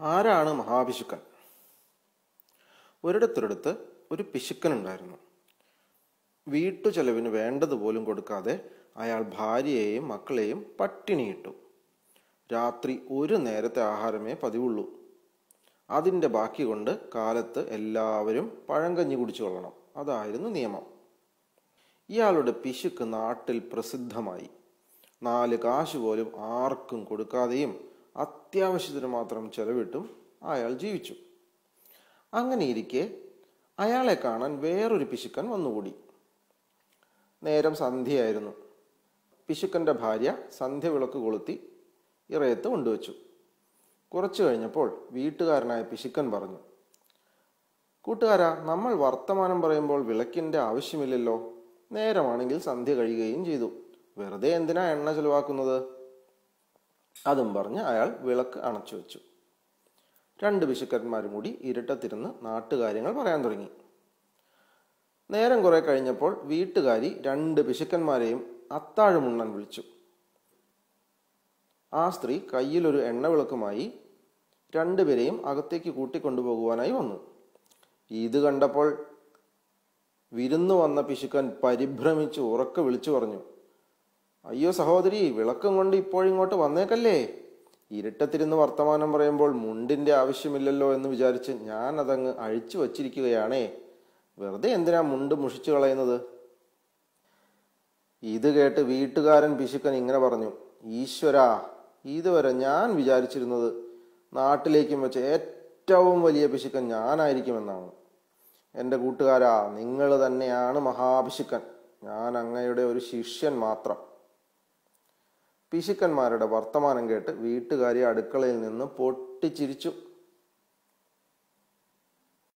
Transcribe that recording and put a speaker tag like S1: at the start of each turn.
S1: ആരാണ് മഹാപിശുക്കൻ ഒരിടത്തൊരിടത്ത് ഒരു പിശുക്കൻ ഉണ്ടായിരുന്നു വീട്ടു ചെലവിന് വേണ്ടതുപോലും കൊടുക്കാതെ അയാൾ ഭാര്യയെയും മക്കളെയും പട്ടിണിയിട്ടു. രാത്രി ഒരു നേരത്തെ ആഹാരമേ പതിവുള്ളൂ. അതിന്റെ ബാക്കി കൊണ്ട് കാലത്ത് എല്ലാവരും പഴങ്കഞ്ഞി കുടിച്ചു കൊള്ളണം അതായിരുന്നു നിയമം. ഇയാളുടെ പിശുക്ക് നാട്ടിൽ പ്രസിദ്ധമായി. നാല് കാശ് പോലും ആർക്കും കൊടുക്കാതെയും അത്യാവശ്യത്തിന് മാത്രം ചെലവിട്ടും അയാൾ ജീവിച്ചു. അങ്ങനെയിരിക്കെ അയാളെ കാണാൻ വേറൊരു പിശുക്കൻ വന്നുകൂടി. നേരം സന്ധ്യയായിരുന്നു. പിശുക്കന്റെ ഭാര്യ സന്ധ്യ വിളക്ക് കൊളുത്തി ഇറയത്ത് കൊണ്ടുവച്ചു. കുറച്ചു കഴിഞ്ഞപ്പോൾ വീട്ടുകാരനായ പിശുക്കൻ പറഞ്ഞു കൂട്ടുകാരാ നമ്മൾ വർത്തമാനം പറയുമ്പോൾ വിളക്കിന്റെ ആവശ്യമില്ലല്ലോ. നേരമാണെങ്കിൽ സന്ധ്യ കഴിയുകയും ചെയ്തു. വെറുതെ എന്തിനാ എണ്ണ ചെലവാക്കുന്നത്? അതും പറഞ്ഞ് അയാൾ വിളക്ക് അണച്ചു വെച്ചു. രണ്ട് പിശുക്കന്മാരും കൂടി ഇരട്ടത്തിരുന്ന് നാട്ടുകാര്യങ്ങൾ പറയാൻ തുടങ്ങി. നേരം കുറെ കഴിഞ്ഞപ്പോൾ വീട്ടുകാരി രണ്ട് പിശുക്കന്മാരെയും അത്താഴമുണ്ണൻ വിളിച്ചു. ആ സ്ത്രീ കയ്യിലൊരു എണ്ണവിളക്കുമായി രണ്ടുപേരെയും അകത്തേക്ക് കൂട്ടിക്കൊണ്ടുപോകുവാനായി വന്നു. ഇത് കണ്ടപ്പോൾ വിരുന്നു വന്ന പിശുക്കൻ പരിഭ്രമിച്ച് ഉറക്കെ വിളിച്ചു പറഞ്ഞു. അയ്യോ സഹോദരി വിളക്കം കൊണ്ട് ഇപ്പോഴിങ്ങോട്ട് വന്നേക്കല്ലേ? ഇരുട്ടത്തിരുന്ന് വർത്തമാനം പറയുമ്പോൾ മുണ്ടിന്റെ ആവശ്യമില്ലല്ലോ എന്ന് വിചാരിച്ച് ഞാൻ അതങ്ങ് അഴിച്ചു വച്ചിരിക്കുകയാണേ. വെറുതെ എന്തിനാ മുണ്ട് മുഷിച്ചു കളയുന്നത്? ഇത് കേട്ട് വീട്ടുകാരൻ പിശുക്കൻ ഇങ്ങനെ പറഞ്ഞു ഈശ്വരാ ഇതുവരെ ഞാൻ വിചാരിച്ചിരുന്നത് നാട്ടിലേക്കും വെച്ച് ഏറ്റവും വലിയ പിശുക്കൻ ഞാനായിരിക്കുമെന്നാണ്. എന്റെ കൂട്ടുകാരാ നിങ്ങൾ തന്നെയാണ് മഹാപിശുക്കൻ. ഞാൻ അങ്ങയുടെ ഒരു ശിഷ്യൻ മാത്രം. പിശുക്കന്മാരുടെ വർത്തമാനം കേട്ട് വീട്ടുകാരി അടുക്കളയിൽ നിന്ന് പൊട്ടിച്ചിരിച്ചു.